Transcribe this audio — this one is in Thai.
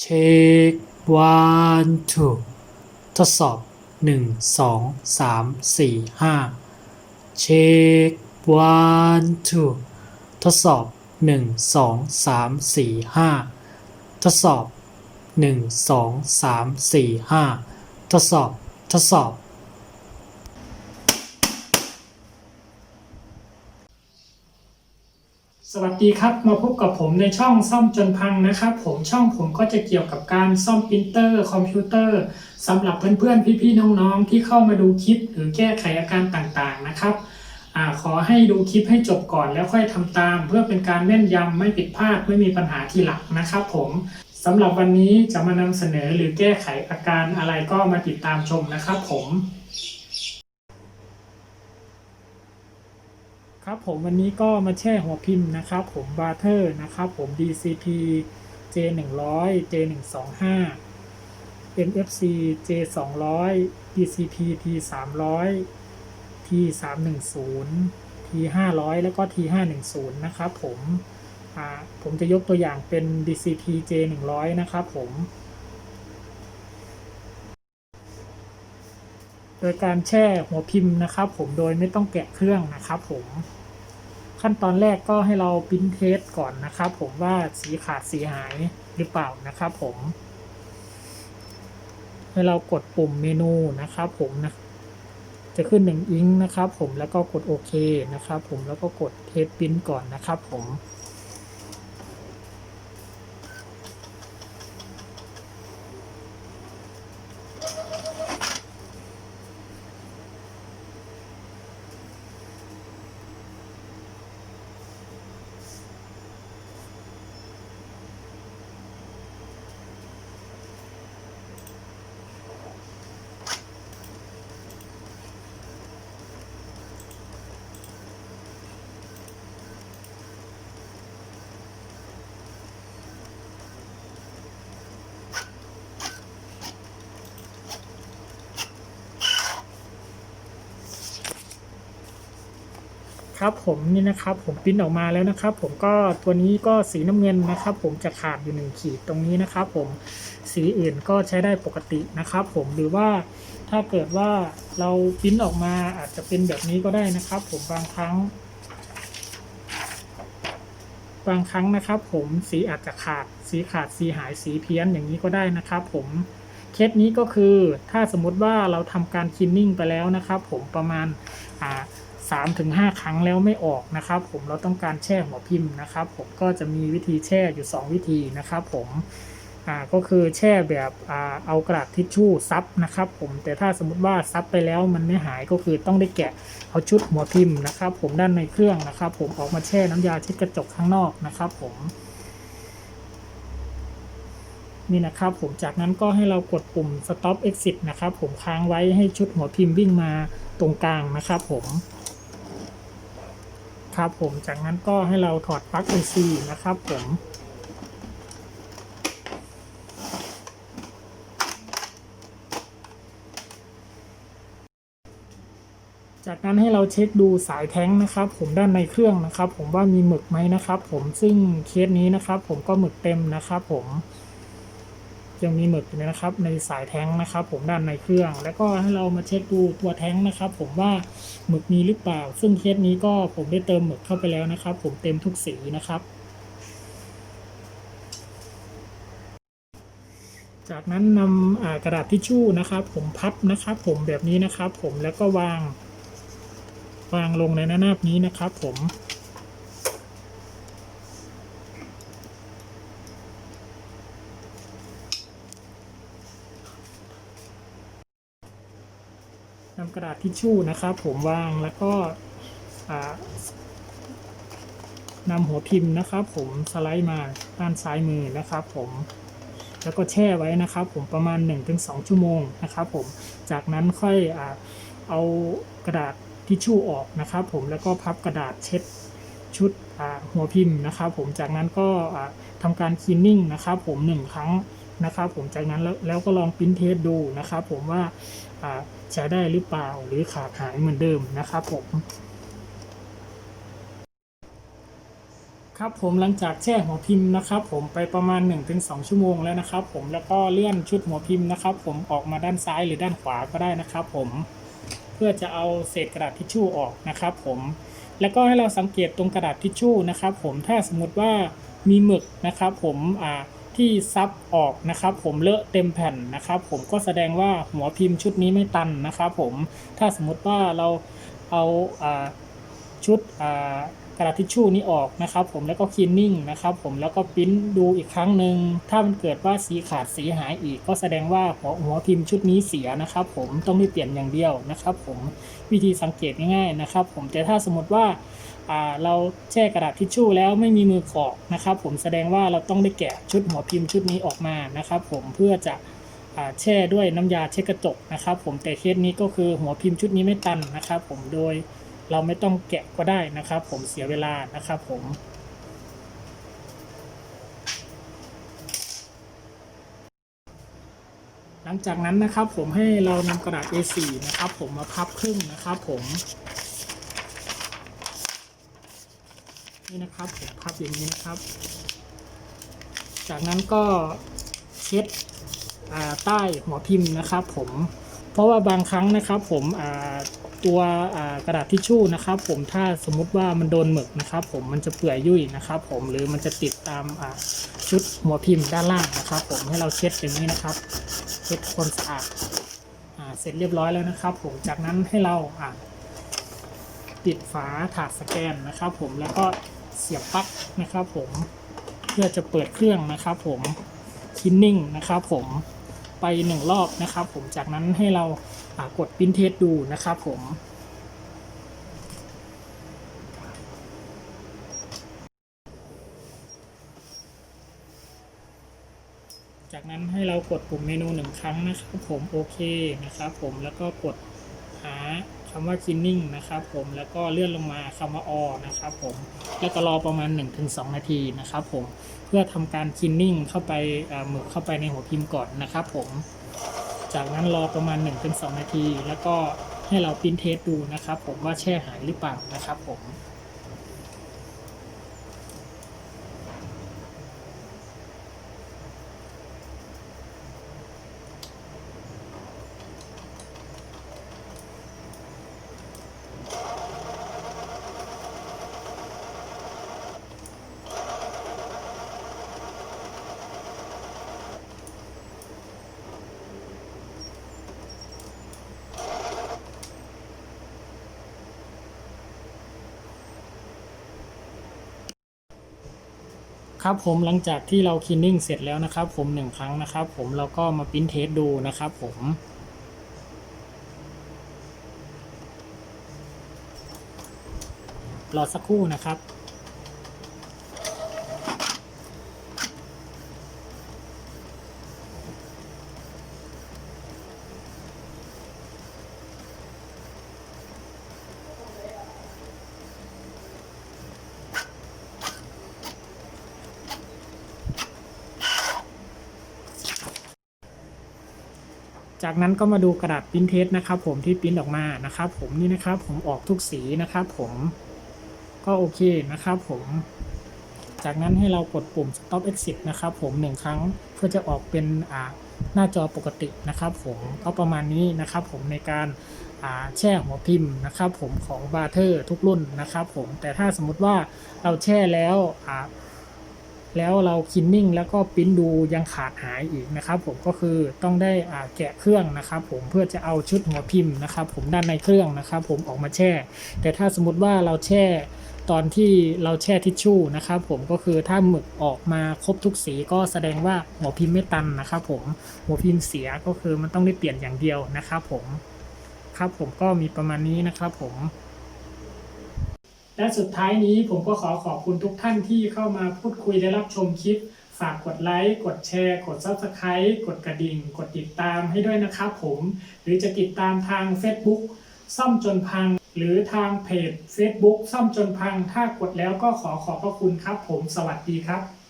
เช็ควันทูทดสอบหนึ่งสองสามสี่ห้าเช็ควันทูทดสอบหนึ่งสองสามสี่ห้าทดสอบหนึ่งสองสามสี่ห้าทดสอบ ทดสอบ วัสดีครับมาพบกับผมในช่องซ่อมจนพังนะครับผมช่องผมก็จะเกี่ยวกับการซ่อมปรินเตอร์คอมพิวเตอร์สำหรับเพื่อนๆพี่ๆน้องๆ ที่เข้ามาดูคลิป หรือแก้ไขอาการต่างๆนะครับอขอให้ดูคลิปให้จบก่อนแล้วค่อยทำตาม เพื่อเป็นการแม่นยำไม่ผิดพลาดไม่มีปัญหาทีหลังนะครับผมสำหรับวันนี้จะมานำเสนอหรือแก้ไขอาการอะไรก็มาติดตามชมนะครับผม ครับผมวันนี้ก็มาแช่หัวพิมพ์นะครับผมบาร์เทอร์นะครับผม DCP J 1 0 0 J 1 2 5 NFC J 2 0 0 DCP T 3 0 0 T 3 1 0 T 5 0 0 แล้วก็ T 5 1 0 นะครับผมอ่าผมจะยกตัวอย่างเป็น DCP J 1 0 0 นะครับผม โดยการแช่หัวพิมพ์นะครับ ผมโดยไม่ต้องแกะเครื่องนะครับ ผมขั้นตอนแรกก็ให้เราปริ้นเทสก่อนนะครับ ผมว่าสีขาดสีหายหรือเปล่านะครับ ผมให้เรากดปุ่มเมนูนะครับ ผมนะจะขึ้นหนึ่งอิงนะครับ ผมแล้วก็กดโอเคนะครับ ผมแล้วก็กดเทสปริ้นก่อนนะครับ ผม ครับผมนี่นะครับผมปิ้นออกมาแล้วนะครับ ผมก็ตัวนี้ก็สีน้ำเงินนะครับ ผมจะขาดอยู่หนึ่งขีดตรงนี้นะครับ ผมสีอื่นก็ใช้ได้ปกตินะครับ ผมหรือว่าถ้าเกิดว่าเราปิ้นออกมาอาจจะเป็นแบบนี้ก็ได้นะครับ ผมบางครั้ง บางครั้งนะครับ ผมสีอาจจะขาดสีขาดสีหายสีเพี้ยนอย่างนี้ก็ได้นะครับ ผมเคสนี้ก็คือถ้าสมมติว่าเราทำการคินนิ่งไปแล้วนะครับ ผมประมาณอ่า สามถึงห้าครั้งแล้วไม่ออกนะครับ ผมเราต้องการแช่หัวพิมพ์นะครับ ผมก็จะมีวิธีแช่อยู่ 2 วิธีนะครับ ผมอ่าก็คือแช่แบบอ่าเอากระดาษทิชชู่ซับนะครับ ผมแต่ถ้าสมมติว่าซับไปแล้วมันไม่หายก็คือต้องได้แกะเอาชุดหัวพิมพ์นะครับ ผมด้านในเครื่องนะครับ ผมออกมาแช่น้ำยาเช็ดกระจกข้างนอกนะครับ ผมนี่นะครับผมจากนั้นก็ให้เรากดปุ่ม stop exit นะครับ ผมค้างไว้ให้ชุดหัวพิมพ์วิ่งมาตรงกลางนะครับ ผม ครับผมจากนั้นก็ให้เราถอดปลั๊ก IC นะครับผมจากนั้นให้เราเช็คดูสายแท้งนะครับ ผมด้านในเครื่องนะครับ ผมว่ามีหมึกไหมนะครับ ผมซึ่งเคสนี้นะครับ ผมก็หมึกเต็มนะครับ ผม ยังมีหมึกอยู่นะครับ ในสายแท้งนะครับ ผมด้านในเครื่อง แล้วก็ให้เรามาเช็คดูตัวแท้งนะครับ ผมว่าหมึกมีหรือเปล่า ซึ่งเคสนี้ก็ผมได้เติมหมึกเข้าไปแล้วนะครับ ผมเต็มทุกสีนะครับ จากนั้นนำกระดาษทิชชู่นะครับ ผมพับนะครับ ผมแบบนี้นะครับ ผมแล้วก็วาง วางลงในหน้านานี้นะครับ ผม นำกระดาษทิชชู่นะครับผมวางแล้วก็อ่านำหัวพิมพ์นะครับผมสไลด์มาด้านซ้ายมือนะครับผมแล้วก็แช่ไว้นะครับผมประมาณ 1-2 ชั่วโมงนะครับผมจากนั้นค่อยอเอากระดาษทิชชู่ออกนะครับผมแล้วก็พับกระดาษเช็ดชุดหัวพิมพ์นะครับผมจากนั้นก็อ่าทำการคลีนนิ่งนะครับผมหนึ่งครั้งนะครับผมจากนั้นแล้วแล้วก็ลองปริ้นเทสดูนะครับผมว่าอ่า ใช้ได้หรือเปล่าหรือขาดหายเหมือนเดิมนะครับผม ครับผมหลังจากแช่หัวพิมพ์นะครับ ผมไปประมาณ 1-2 ชั่วโมงแล้วนะครับ ผมแล้วก็เลื่อนชุดหัวพิมพ์นะครับ ผมออกมาด้านซ้ายหรือด้านขวาก็ได้นะครับ ผมเพื่อจะเอาเศษกระดาษทิชชู่ออกนะครับ ผมแล้วก็ให้เราสังเกตตรงกระดาษทิชชู่นะครับ ผมถ้าสมมติว่ามีหมึกนะครับ ผมอ่า ที่ซับออกนะครับผมเลอะเต็มแผ่นนะครับผมก็แสดงว่าหัวพิมพ์ชุดนี้ไม่ตันนะครับผมถ้าสมมติว่าเราเอาอชุดกระดาษทิชชู่นี้ออกนะครับผมแล้วก็คลีนนิ่งนะครับผมแล้วก็ปริ้นดูอีกครั้งหนึ่งถ้ามันเกิดว่าสีขาดสีหายอีก ก็แสดงว่าหัวหัวพิมพ์ชุดนี้เสียนะครับผมต้องไม่เปลี่ยนอย่างเดียวนะครับผมวิธีสังเกตง่ายๆนะครับผมแต่ถ้าสมมติว่า เราแช่กระดาษทิชชู่แล้วไม่มีมือขอกนะครับ ผมแสดงว่าเราต้องได้แกะชุดหัวพิมพ์ชุดนี้ออกมานะครับ ผมเพื่อจะอแช่ด้วยน้ำยาเช็ดกระจกนะครับ ผมแต่เคสนี้ก็คือหัวพิมพ์ชุดนี้ไม่ตันนะครับ ผมโดยเราไม่ต้องแกะก็ได้นะครับ ผมเสียเวลานะครับ ผมหลังจากนั้นนะครับผมให้เรานำกระดาษ A4 นะครับ ผมมาพับครึ่งนะครับ ผม นี่นะครับผมพับอย่างนี้นะครับ จากนั้นก็เช็ดใต้หัวพิมพ์นะครับผมเพราะว่าบางครั้งนะครับผมตัวกระดาษทิชชู่นะครับ ผมถ้าสมมุติว่ามันโดนหมึกนะครับ ผมมันจะเปื่อยยุ่ยนะครับ ผมหรือมันจะติดตามชุดหัวพิมพ์ด้านล่างนะครับ ผมให้เราเช็ดอย่างนี้นะครับ เช็ดความสะอาดอาเสร็จเรียบร้อยแล้วนะครับ ผมจากนั้นให้เราอ่าปิดฝาถาดสแกนนะครับ ผมแล้วก็ เสียบปลั๊กนะครับผมเพื่อจะเปิดเครื่องนะครับผมคินนิ่งนะครับผมไปหนึ่งรอบนะครับผมจากนั้นให้เรากดปริ้นเทสดูนะครับผมจากนั้นให้เรากดปุ่มเมนูหนึ่งครั้งนะครับผมโอเคนะครับผมแล้วก็กดหา คำว่า cleaning นะครับผมแล้วก็เลื่อนลงมาคำว่า all นะครับผมแล้วก็รอประมาณ 1-2 นาทีนะครับผมเพื่อทำการ cleaning เข้าไปหมึกเข้าไปในหัวพิมพ์ก่อนนะครับผมจากนั้นรอประมาณ 1-2 นาที แล้วก็ให้เราพิ้นเทสดูนะครับผมว่าแช่หายหรือเปล่านะครับผม ครับผมหลังจากที่เราคีนนิ่งเสร็จแล้วนะครับ ผมหนึ่งครั้งนะครับ ผมเราก็มาปริ้นเทสดูนะครับ ผมรอสักครู่นะครับ จากนั้นก็มาดูกระดาษปริ้นเทสนะครับ ผมที่ปริ้นออกมานะครับ ผมนี่นะครับผมออกทุกสีนะครับ ผมก็โอเคนะครับ ผม จากนั้นให้เรากดปุ่ม stop exit นะครับ ผมหนึ่งครั้งเพื่อจะออกเป็นหน้าจอปกตินะครับ ผมก็ประมาณนี้นะครับ ผมในการแช่หัวพิมพ์นะครับ ผมของบาร์เทอร์ทุกรุ่นนะครับ ผมแต่ถ้าสมมติว่าเราแช่แล้ว แล้วเราคินนิ่งแล้วก็ปริ้นดูยังขาดหายอีกนะครับ ผมก็คือต้องได้แกะเครื่องนะครับ ผมเพื่อจะเอาชุดหัวพิมพ์นะครับ ผมด้านในเครื่องนะครับ ผมออกมาแช่ แต่ถ้าสมมติว่าเราแช่ตอนที่เราแช่ทิชชู่นะครับ ผมก็คือถ้าหมึกออกมาครบทุกสีก็แสดงว่าหัวพิมพ์ไม่ตันนะครับผมหัวพิมพ์เสียก็คือมันต้องได้เปลี่ยนอย่างเดียวนะครับ ผมครับผมก็มีประมาณนี้นะครับ ผม และสุดท้ายนี้ผมก็ขอขอบคุณทุกท่านที่เข้ามาพูดคุยและรับชมคลิป ฝากกดไลค์ กดแชร์ กด Subscribe กดกระดิ่ง กดติดตามให้ด้วยนะครับผม หรือจะติดตามทาง Facebook ซ่อมจนพัง หรือทางเพจ Facebook ซ่อมจนพัง ถ้ากดแล้วก็ขอขอบพระคุณครับผม สวัสดีครับ